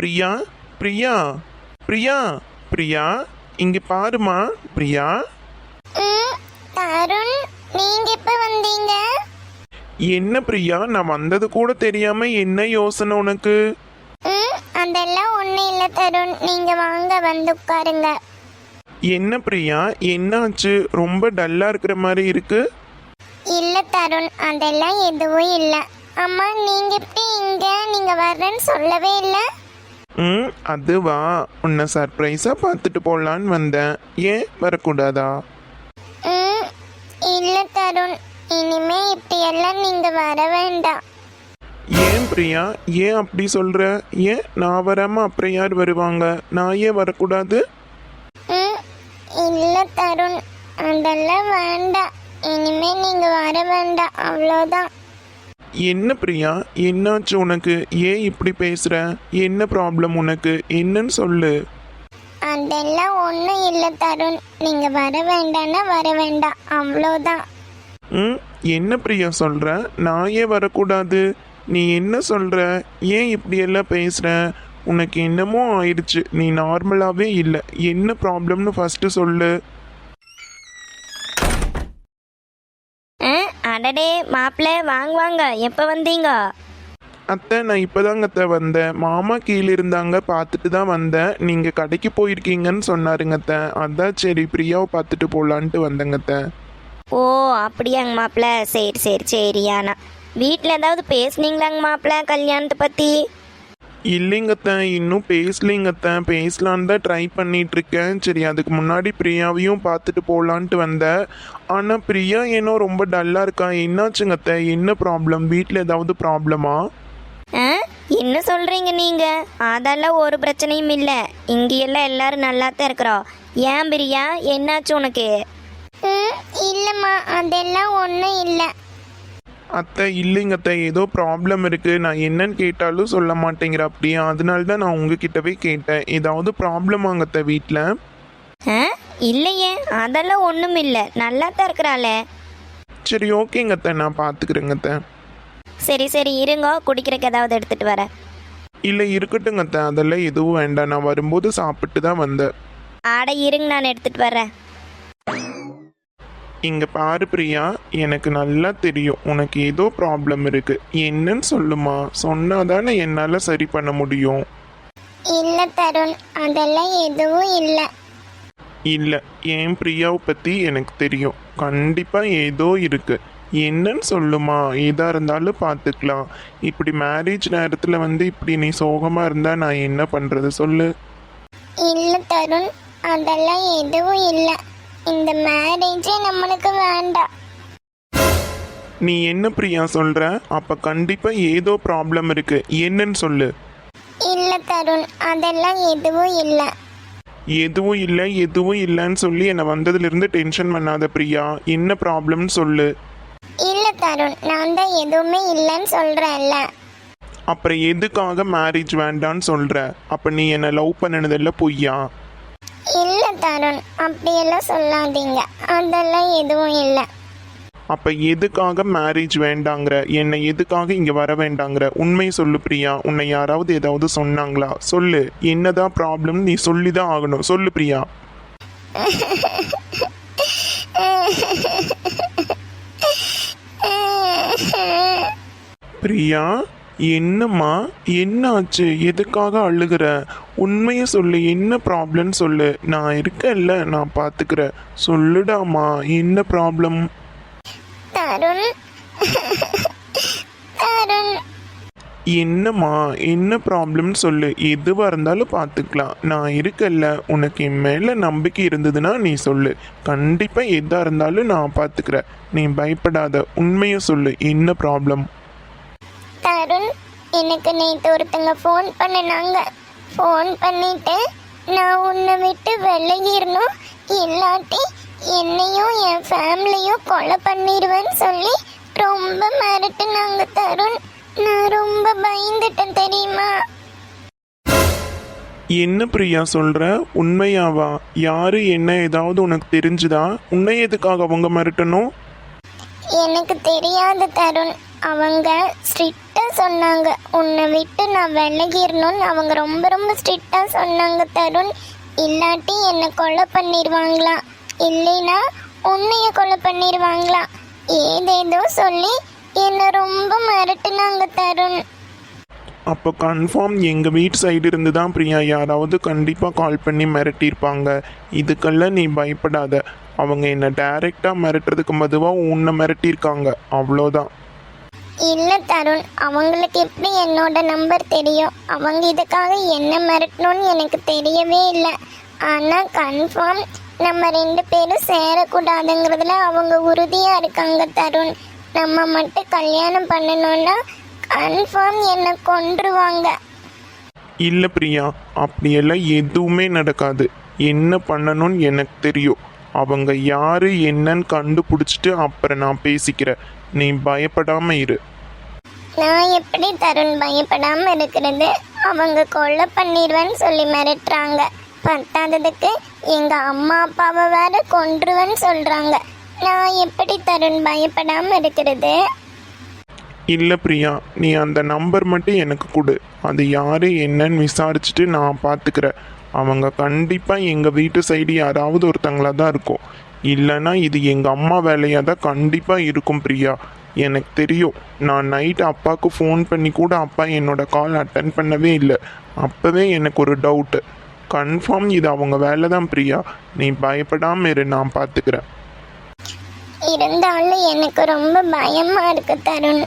பிரியா பிரியா பிரியா பிரியா இங்க பாருமா பிரியா. தருண் நீங்க எப்ப வந்தீங்க? என்ன பிரியா நான் வந்தது கூட தெரியாம என்ன யோசனை உனக்கு? அதெல்லாம் ஒண்ணும் இல்ல தருண் நீங்க வாங்க வந்து உட்காருங்க. என்ன பிரியா என்னாச்சு? ரொம்ப டல்லா இருக்கிற மாதிரி இருக்கு. இல்ல தருண் அதெல்லாம் எதுவும் இல்ல. அம்மா நீங்க எப்படி இங்க? நீங்க வர்றேன்னு சொல்லவே இல்ல. ம் அதுவா. உன்னை சர்ப்ரைஸா பார்த்துட்டு போலான்னு வந்தேன். ஏன் வரக்கூடாதா? ம், இல்ல தருண். இனிமே இப்படி எல்லாம் நீங்க வர வேண்டாம். ஏன் பிரியா? ஏன் அப்படி சொல்ற? ஏன் நான் வராம அப்புறம் யார் வருவாங்க? நான் ஏன் வரக்கூடாது? ம், இல்ல தருண். அதெல்லாம் வேண்டாம். இனிமே நீங்க வர வேண்டாம். அவ்வளோதான் என்ன பிரியா? என்னாச்சு உனக்கு? ஏன் இப்படி பேசுற? என்ன ப்ராப்ளம் உனக்கு? என்னன்னு சொல்லு. அதெல்லாம் ஒன்றும் இல்லை தருண். நீங்க வர வேண்டாம்னா வர வேண்டாம். அவ்வளோதான் ம் என்ன பிரியா சொல்ற? நான் ஏன் வரக்கூடாது? நீ என்ன சொல்ற? ஏன் இப்படி எல்லாம் பேசுற? உனக்கு என்னமோ ஆயிடுச்சு. நீ நார்மலாவே இல்லை. என்ன ப்ராப்ளம்னு ஃபர்ஸ்ட் சொல்லு. அடடே மாப்பிள்ளை வாங்க வாங்க. எப்போ வந்தீங்க? அத்தை நான் இப்போதாங்க அத்தை வந்தேன். மாமா கீழே இருந்தாங்க பார்த்துட்டு தான் வந்தேன். நீங்கள் கடைக்கு போயிருக்கீங்கன்னு சொன்னாருங்க அத்தை. அதான் சரி பிரியாவை பார்த்துட்டு போகலான்ட்டு வந்தேங்க அத்தை. ஓ அப்படியாங்க மாப்பிள்ளை. சரி சரி சரியாண்ணா வீட்டில் ஏதாவது பேசுனீங்களாங்க மாப்பிள்ளை கல்யாணத்தை பற்றி இல்லைங்க அத்தை இன்னும் பேசலைங்க அத்தை பேசலான்னு தான் ட்ரை பண்ணிட்டு இருக்கேன் சரி அதுக்கு முன்னாடி பிரியாவையும் பார்த்துட்டு போகலான்ட்டு வந்தேன். ஆனால் பிரியா ஏனோ ரொம்ப டல்லாக இருக்கா? என்னாச்சுங்க அத்தை என்ன ப்ராப்ளம் வீட்டில் ஏதாவது ப்ராப்ளமா ஆ? என்ன சொல்கிறீங்க நீங்கள் அதெல்லாம் ஒரு பிரச்சனையும் இல்லை. இங்கேயெல்லாம் எல்லாரும் நல்லா தான் இருக்கிறோம். ஏன் பிரியா? என்னாச்சு உனக்கு? ம் இல்லைம்மா. அதெல்லாம் ஒன்றும் இல்லை. அத்தை இல்லைங்க அத்தை. ஏதோ ப்ராப்ளம் இருக்குது நான் என்னன்னு கேட்டாலும் சொல்ல மாட்டேங்கிற அப்படியே. அதனால தான் நான் உங்ககிட்டவே கேட்டேன். ஏதாவது ப்ராப்ளமாங்க அத்தை வீட்டில் ஆ? இல்லையே. அதெல்லாம் ஒன்றும் இல்லை. நல்லா தான் இருக்கிறாளே. சரி ஓகேங்க அத்தை. நான் பார்த்துக்கிறேங்க அத்தை. சரி சரி. இருங்க. குடிக்கிறக்கு ஏதாவது எடுத்துகிட்டு வரேன் இல்லை இருக்கட்டுங்க அத்தை. அதெல்லாம் எதுவும் வேண்டாம். நான் வரும்போது சாப்பிட்டு தான் வந்தேன். ஆடை இருங்க. நான் எடுத்துகிட்டு வரேன் இங்க பாரு பிரியா எனக்கு நல்லா தெரியும். உனக்கு ஏதோ ப்ராப்ளம் இருக்கு. என்னன்னு சொல்லுமா? சொன்னாதானே என்னால் சரி பண்ண முடியும்? இல்லை தருண் அதெல்லாம் எதுவும் இல்லை. இல்லை என் பிரியாவை பற்றி எனக்கு தெரியும். கண்டிப்பாக ஏதோ இருக்கு. என்னன்னு சொல்லுமா? எதாக இருந்தாலும் பார்த்துக்கலாம் இப்படி மேரேஜ் நேரத்தில் வந்து இப்படி நீ சோகமாக இருந்தால் நான் என்ன பண்ணுறது சொல்லு. இல்லை தருண் அதெல்லாம் எதுவும் இல்லை. இந்த மேரேஜே நம்மளுக்கு வேண்டாம். நீ என்ன பிரியா சொல்கிற அப்போ கண்டிப்பாக ஏதோ ப்ராப்ளம் இருக்கு. என்னன்னு சொல்லு. இல்லை தருண் அதெல்லாம் எதுவும் இல்லை. எதுவும் இல்லை எதுவும் இல்லைன்னு சொல்லி என்னை வந்ததுலேருந்து டென்ஷன் பண்ணாத பிரியா. என்ன ப்ராப்ளம்னு சொல்லு. இல்லை தருண் நான் தான் எதுவுமே இல்லைன்னு சொல்கிறேன்ல அப்புறம் எதுக்காக மேரேஜ் வேண்டான்னு சொல்கிற அப்போ நீ என்னை லவ் பண்ணினதெல்லாம் பொய்யா? தருண் அப்படியெல்லாம் சொல்லாதீங்க. அதெல்லாம் எதுவும் இல்லை. அப்போ எதுக்காக மேரேஜ் வேண்டாங்கிற என்னை எதுக்காக இங்கே வர வேண்டாங்கிற உண்மை சொல்லு பிரியா. உன்னை யாராவது ஏதாவது சொன்னாங்களா? சொல்லு. என்னதான் ப்ராப்ளம் நீ சொல்லி தான் ஆகணும். சொல்லு பிரியா. பிரியா? என்னம்மா என்னாச்சு? எதுக்காக அழுகிற? உண்மையை சொல்லு என்ன ப்ராப்ளம்னு சொல்லு. நான் இருக்கேன்ல நான் பார்த்துக்கிறேன் சொல்லுடாமா என்ன ப்ராப்ளம் தருண். தருண். என்னம்மா என்ன ப்ராப்ளம்னு சொல்லு? எதுவாக இருந்தாலும் பார்த்துக்கலாம் நான் இருக்கல்ல உனக்கு என் மேலே நம்பிக்கை இருந்ததுன்னா நீ சொல்லு. கண்டிப்பாக எதாக இருந்தாலும் நான் பார்த்துக்கிறேன் நீ பயப்படாத உண்மையை சொல்லு. என்ன ப்ராப்ளம் தருண் எனக்கு நேற்று ஒருத்தங்க ஃபோன் பண்ணினாங்க. ஃபோன் பண்ணிட்டு நான் உன்னை விட்டு விலகிடணும் இல்லாட்டி என்னையும் என் ஃபேமிலியும் கொலை பண்ணிடுவேன்னு சொல்லி ரொம்ப மிரட்டுனாங்க தருண். நான் ரொம்ப பயந்துட்டேன் தெரியுமா? என்ன பிரியா சொல்கிற உண்மையாவா? யாரு என்ன ஏதாவது உனக்கு தெரிஞ்சுதா? உன்னை எதுக்காக அவங்க மிரட்டணும்? எனக்கு தெரியாத தருண். அவங்க ஸ்ட்ரிக்டாக சொன்னாங்க. உன்னை விட்டு நான் விலகிடணும்னு அவங்க ரொம்ப ரொம்ப ஸ்ட்ரிக்டாக சொன்னாங்க தருண். இல்லாட்டி என்னை கொலை பண்ணிடுவாங்களாம் இல்லைனா உன்னைய கொலை பண்ணிடுவாங்களாம் ஏதேதோ சொல்லி என்னை ரொம்ப மிரட்டுனாங்க தருண். அப்போ கன்ஃபார்ம் எங்கள் வீட்டு சைடு இருந்து தான் பிரியா யாராவது கண்டிப்பாக கால் பண்ணி மிரட்டியிருப்பாங்க. இதுக்கெல்லாம் நீ பயப்படாத. அவங்க என்னை டைரெக்டாக மிரட்டுறதுக்கு மதுவாக உன்னை மிரட்டியிருக்காங்க. அவ்வளோதான் இல்லை தருண் அவங்களுக்கு எப்படி என்னோட நம்பர் தெரியும்? அவங்க இதுக்காக என்ன மிரட்டணும்னு எனக்கு தெரியவே இல்லை. ஆனால் கன்ஃபார்ம் நம்ம ரெண்டு பேரும் சேரக்கூடாதுங்கிறதுல அவங்க உறுதியாக இருக்காங்க தருண். நம்ம மட்டும் கல்யாணம் பண்ணணும்னா கன்ஃபார்ம் என்னை கொன்றுவாங்க. இல்லை பிரியா அப்படியெல்லாம் எதுவுமே நடக்காது. என்ன பண்ணணும்னு எனக்கு தெரியும். அவங்க யாரு என்னன்னு கண்டுபிடிச்சிட்டு அப்புறம் நான் பேசிக்கிறேன். நீ பயப்படாமல் இரு. நான் எப்படி தருண் பயப்படாம இருக்கிறது? அவங்க கொலை பண்ணிடுவேன்னு சொல்லி மிரட்டுறாங்க. பத்தாததுக்கு எங்க அம்மா அப்பாவை வேற கொன்றுவேன்னு சொல்றாங்க. நான் எப்படி தருண் பயப்படாம இருக்கிறது? இல்லை பிரியா நீ அந்த நம்பர் மட்டும் எனக்கு கொடு. அது யாரு என்னன்னு விசாரிச்சுட்டு நான் பார்த்துக்கிறேன் அவங்க கண்டிப்பாக எங்கள் வீட்டு சைடு யாராவது ஒருத்தங்களா தான் இருக்கும். இல்லைன்னா இது எங்கள் அம்மா வேலையாக தான் கண்டிப்பாக இருக்கும் பிரியா. எனக்கு தெரியும். நான் நைட் அப்பாவுக்கு ஃபோன் பண்ணி கூட அப்பா என்னோட கால் அட்டன் பண்ணவே இல்லை. அப்போவே எனக்கு ஒரு டவுட்டு கன்ஃபார்ம் இது அவங்க வேலை தான் பிரியா. நீ பயப்படாமல் இரு நான் பார்த்துக்கிறேன் இருந்தாலும் எனக்கு ரொம்ப பயமா இருக்கு தருண்.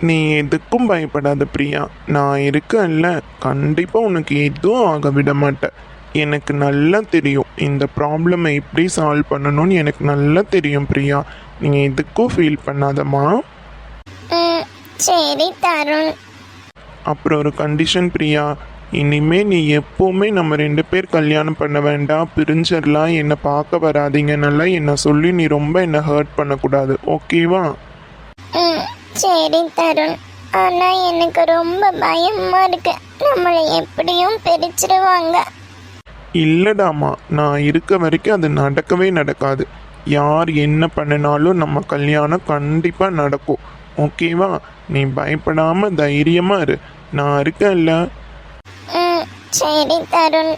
நீ எதுக்கும் பயப்படாத பிரியா. நான் இருக்கேன்ல. கண்டிப்பாக உனக்கு எதுவும் ஆக விட மாட்டேன். எனக்கு நல்லா தெரியும். இந்த ப்ராப்ளமை எப்படி சால்வ் பண்ணணும்னு எனக்கு நல்லா தெரியும் பிரியா. நீங்கள் எதுக்கும் ஃபீல் பண்ணாதம்மா. சரி தருண் அப்புறம் ஒரு கண்டிஷன் பிரியா. இனிமே நீ எப்போவுமே நம்ம ரெண்டு பேர் கல்யாணம் பண்ண வேண்டாம். பிரிஞ்சிடலாம் என்னை பார்க்க வராதீங்கன்னெல்லாம் என்னை சொல்லி நீ ரொம்ப என்னை ஹர்ட் பண்ணக்கூடாது. ஓகேவா? சரி தருண் ஆனா எனக்கு ரொம்ப பயமா இருக்கு. நம்மளை எப்படியும் பிரிச்சிருவாங்க. இல்லடாமா நான் இருக்க வரைக்கும் அது நடக்கவே நடக்காது. யார் என்ன பண்ணினாலும் நம்ம கல்யாணம் கண்டிப்பாக நடக்கும். ஓகேவா? நீ பயப்படாமல் தைரியமாக இரு. நான் இருக்கேன்ல. சரி தருண்.